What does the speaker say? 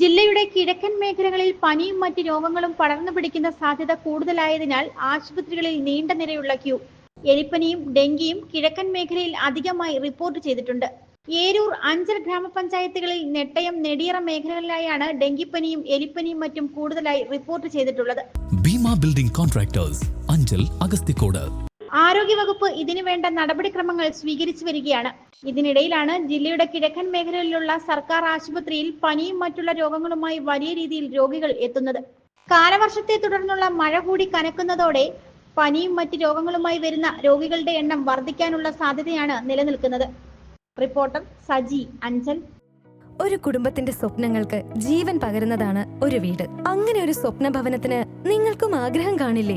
ജില്ലയുടെ കിഴക്കൻ മേഖലകളിൽ പനിയും മറ്റ് രോഗങ്ങളും പടർന്നു പിടിക്കുന്ന സാധ്യത കൂടുതലായതിനാൽ ആശുപത്രികളിൽ നീണ്ട നിരയുള്ള ക്യൂ. എലിപ്പനിയും ഡെങ്കിയും കിഴക്കൻ മേഖലയിൽ അധികമായി റിപ്പോർട്ട് ചെയ്തിട്ടുണ്ട്. ഏരൂർ അഞ്ചൽ ഗ്രാമപഞ്ചായത്തുകളിൽ നെട്ടയം നെടിയറ മേഖലകളിലായാണ് ഡെങ്കിപ്പനിയും എലിപ്പനിയും മറ്റും കൂടുതലായി റിപ്പോർട്ട് ചെയ്തിട്ടുള്ളത്. ബിൽഡിംഗ് കോൺട്രാക്ടേഴ്സ് അഞ്ചൽ അഗസ്തിക്കോട് ആരോഗ്യവകുപ്പ് ഇതിനു വേണ്ട നടപടിക്രമങ്ങൾ സ്വീകരിച്ചു വരികയാണ്. ഇതിനിടയിലാണ് ജില്ലയുടെ കിഴക്കൻ മേഖലയിലുള്ള സർക്കാർ ആശുപത്രിയിൽ പനിയും മറ്റുള്ള രോഗങ്ങളുമായി വലിയ രീതിയിൽ രോഗികൾ എത്തുന്നത്. കാലവർഷത്തെ തുടർന്നുള്ള മഴ കൂടി കനക്കുന്നതോടെ പനിയും മറ്റ് രോഗങ്ങളുമായി വരുന്ന രോഗികളുടെ എണ്ണം വർദ്ധിക്കാനുള്ള സാധ്യതയാണ് നിലനിൽക്കുന്നത്. റിപ്പോർട്ടർ സജി അഞ്ചൽ. ഒരു കുടുംബത്തിന്റെ സ്വപ്നങ്ങൾക്ക് ജീവൻ പകരുന്നതാണ് ഒരു വീട്. അങ്ങനെ ഒരു സ്വപ്ന ഭവനത്തിന് നിങ്ങൾക്കും ആഗ്രഹം കാണില്ലേ?